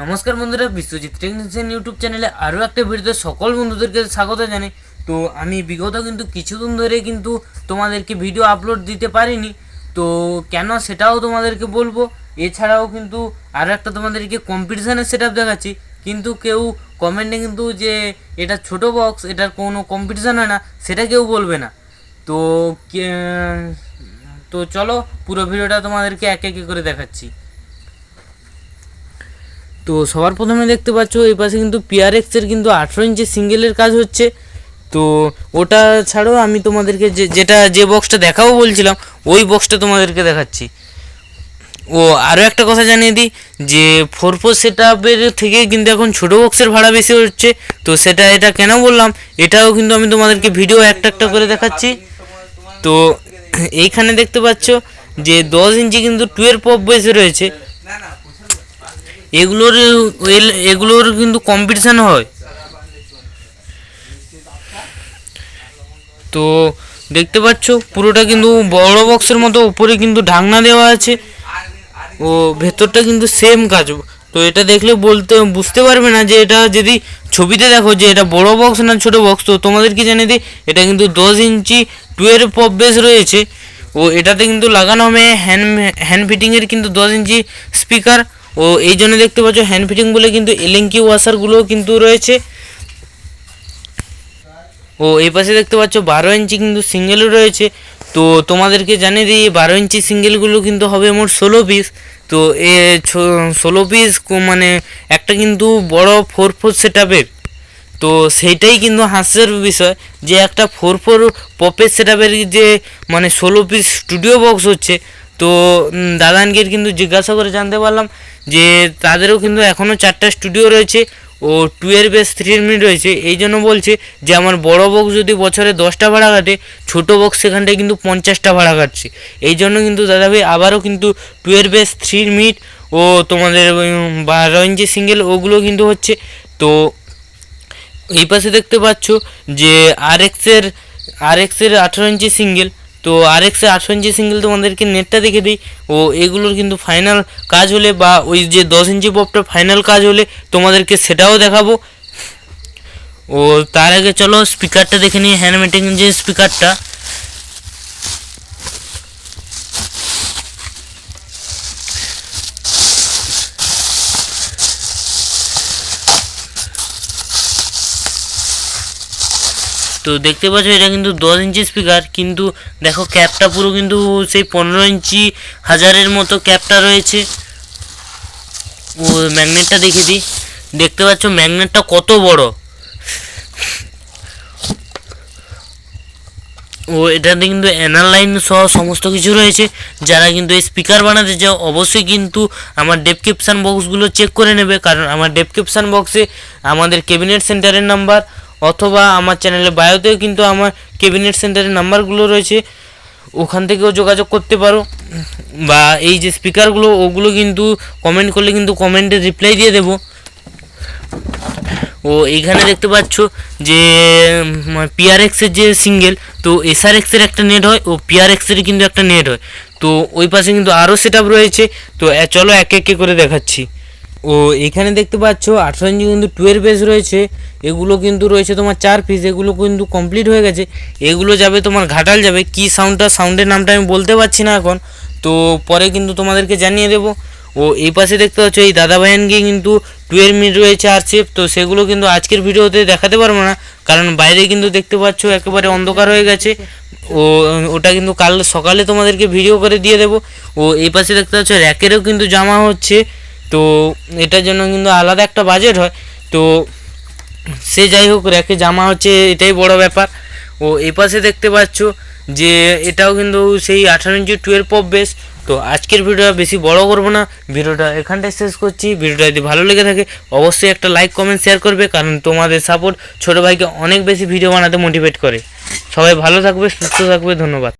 নমস্কার বন্ধুরা, Biswajit technician YouTube চ্যানেলে আরও একটা ভিডিওতে সকল বন্ধুদেরকে স্বাগত জানাই। তো আমি বিগত কিন্তু কিছুদিন ধরে কিন্তু তোমাদেরকে ভিডিও আপলোড দিতে পারিনি, তো কেন সেটাও তোমাদেরকে বলব। এছাড়াও কিন্তু আরও একটা তোমাদেরকে কম্পিটিশানের সেট আপ দেখাচ্ছি। কিন্তু কেউ কমেন্টে কিন্তু যে এটা ছোট বক্স এটার কোনো কম্পিটিশান হয় না, সেটা কেউ বলবে না। তো তো চলো পুরো ভিডিওটা তোমাদেরকে এক এক করে দেখাচ্ছি। তো সবার প্রথমে দেখতে পাচ্ছ, এই পাশে কিন্তু পিআরএক্সের কিন্তু আঠেরো ইঞ্চি সিঙ্গেলের কাজ হচ্ছে। তো ওটা ছাড়াও আমি তোমাদেরকে যে, যেটা যে বক্সটা দেখাবো বলছিলাম, ওই বক্সটা তোমাদেরকে দেখাচ্ছি। ও আরও একটা কথা জানিয়ে দিই, যে ফোর ফোর সেট আপের থেকে কিন্তু এখন ছোটো বক্সের ভাড়া বেশি হচ্ছে। তো সেটা এটা কেন বললাম, এটাও কিন্তু আমি তোমাদেরকে ভিডিও একটা একটা করে দেখাচ্ছি। তো এইখানে দেখতে পাচ্ছ, যে দশ ইঞ্চি কিন্তু টুয়েলভ পপ বেশি রয়েছে। এগুলোর এগুলোর কিন্তু কম্পিটিশান হয়। তো দেখতে পাচ্ছ, পুরোটা কিন্তু বড় বক্সের মতো, উপরে কিন্তু ঢাকনা দেওয়া আছে। ও ভেতরটা কিন্তু সেম কাজ। তো এটা দেখলে বলতে, বুঝতে পারবে না যে এটা যদি ছবিতে দেখো যে এটা বড় বক্স না ছোট বক্স তো তোমাদেরকে জানিয়ে দিই, এটা কিন্তু দশ ইঞ্চি টুয়েলভ পপ বেস রয়েছে। ও এটাতে কিন্তু লাগানো হবে হ্যান্ড হ্যান্ড ফিটিংয়ের কিন্তু দশ ইঞ্চি স্পিকার ও এই জন্য দেখতে পাচ্ছ হ্যান্ড ফিটিং বলে কিন্তু এলেঙ্কি ওয়াশারগুলোও কিন্তু রয়েছে। ও এই পাশে দেখতে পাচ্ছ বারো ইঞ্চি কিন্তু সিঙ্গেলও রয়েছে। তো তোমাদেরকে জানিয়ে দিই, বারো ইঞ্চি সিঙ্গেলগুলো কিন্তু হবে মোট ষোলো পিস তো এ ষোলো পিস মানে একটা কিন্তু বড় ফোর ফোর সেট তো সেইটাই কিন্তু হাস্যের বিষয় যে একটা ফোর ফোর পপের সেট যে মানে ষোলো পিস স্টুডিও বক্স হচ্ছে তো দাদানকে কিন্তু জিজ্ঞাসা করে জানতে পারলাম যে তাদেরও কিন্তু এখনও চারটা স্টুডিও রয়েছে ও টুয়েলভ বেস থ্রি মিনিট রয়েছে। এই জন্য বলছে যে আমার বড় বক্স যদি বছরে দশটা ভাড়া কাটে, ছোটো বক্স সেখানটায় কিন্তু পঞ্চাশটা ভাড়া কাটছে। এই জন্য কিন্তু দাদাভাই আবারও কিন্তু টুয়েলভ বেস থ্রি মিনিট ও তোমাদের বারো ইঞ্চি সিঙ্গেল ওগুলো কিন্তু হচ্ছে। তো, এই পাশে দেখতে পাচ্ছ যে আর এক্সের আর এক্সের আঠেরো ইঞ্চি সিঙ্গেল তো আর এক্সের আটশো ইঞ্চি সিঙ্গেল তোমাদেরকে নেটটা দেখে দিই। ও, এগুলোর কিন্তু ফাইনাল কাজ হলে বা ওই যে দশ ইঞ্চি পপটা ফাইনাল কাজ হলে তোমাদেরকে সেটাও দেখাবো। ও, তার আগে চলো স্পিকারটা দেখে নিই। হ্যান্ডমেটিং যে স্পিকারটা তো দেখতে পাচ্ছ, এটা কিন্তু দশ ইঞ্চি স্পিকার কিন্তু দেখো ক্যাপটা পুরো কিন্তু সেই পনেরো ইঞ্চি হাজারের মতো ক্যাপটা রয়েছে। ও ম্যাগনেটটা দেখে দিই। দেখতে পাচ্ছ ম্যাগনেটটা কত বড়। ও, এটাতে কিন্তু অ্যানাল লাইন সহ সমস্ত কিছু রয়েছে। যারা কিন্তু এই স্পিকার বানাতে চাও, অবশ্যই কিন্তু আমার ডেপক্রিপশান বক্সগুলো চেক করে নেবে। কারণ আমার ডেপক্রিপশান বক্সে আমাদের ক্যাবিনেট সেন্টারের নাম্বার অথবা আমার চ্যানেলের বায়োতেও কিন্তু আমার ক্যাবিনেট সেন্টারের নাম্বারগুলো রয়েছে, ওখান থেকেও যোগাযোগ করতে পারো। বা এই যে স্পিকারগুলো ওগুলো কিন্তু কমেন্ট করলে কিন্তু কমেন্টে রিপ্লাই দিয়ে দেবো। ও, এইখানে দেখতে পাচ্ছ যে পিআরএক্সের যে সিঙ্গেল তো এসআরএক্সের একটা নেট হয়, ও পিআরএক্সের কিন্তু একটা নেট হয়। তো ওই পাশে কিন্তু আরও সেট রয়েছে, তো চলো এক এক করে দেখাচ্ছি। ও এখানে দেখতে পাচ্ছ আঠেরো ইঞ্চি কিন্তু টুয়েলভ বেস রয়েছে। এগুলো কিন্তু রয়েছে তোমার চার পিস এগুলো কিন্তু কমপ্লিট হয়ে গেছে। এগুলো যাবে তোমার ঘাটাল যাবে। কি সাউন্ডটা সাউন্ডের নামটা আমি বলতে পারছি না এখন। তো পরে কিন্তু তোমাদেরকে জানিয়ে দেবো। ও এই পাশে দেখতে পাচ্ছ এই দাদা ভাইয়ানকে কিন্তু টুয়েলভ মিনিট রয়েছে আর চেপ তো সেগুলো কিন্তু আজকের ভিডিওতে দেখাতে পারব না। কারণ বাইরে কিন্তু দেখতে পাচ্ছ একেবারে অন্ধকার হয়ে গেছে। ও, ওটা কিন্তু কাল সকালে তোমাদেরকে ভিডিও করে দিয়ে দেবো। ও এই পাশে দেখতে পাচ্ছ র্যাকেরও কিন্তু জামা হচ্ছে। তো এটার জন্য কিন্তু আলাদা একটা বাজেট হয়। তো সে যাই হোক র্যাকে জামা হচ্ছে এটাই বড় ব্যাপার। ও এই পাশে দেখতে পাচ্ছ যে এটাও কিন্তু সেই আঠারো ইঞ্চি টুয়েলভ পপ বেস তো আজকের ভিডিওটা বেশি বড় করব না। ভিডিওটা এখানটায় শেষ করছি। ভিডিওটা যদি ভালো লেগে থাকে, অবশ্যই একটা লাইক কমেন্ট শেয়ার করবে। কারণ তোমাদের সাপোর্ট ছোটো ভাইকে অনেক বেশি ভিডিও বানাতে মোটিভেট করে। সবাই ভালো থাকবে, সুস্থ থাকবে। ধন্যবাদ।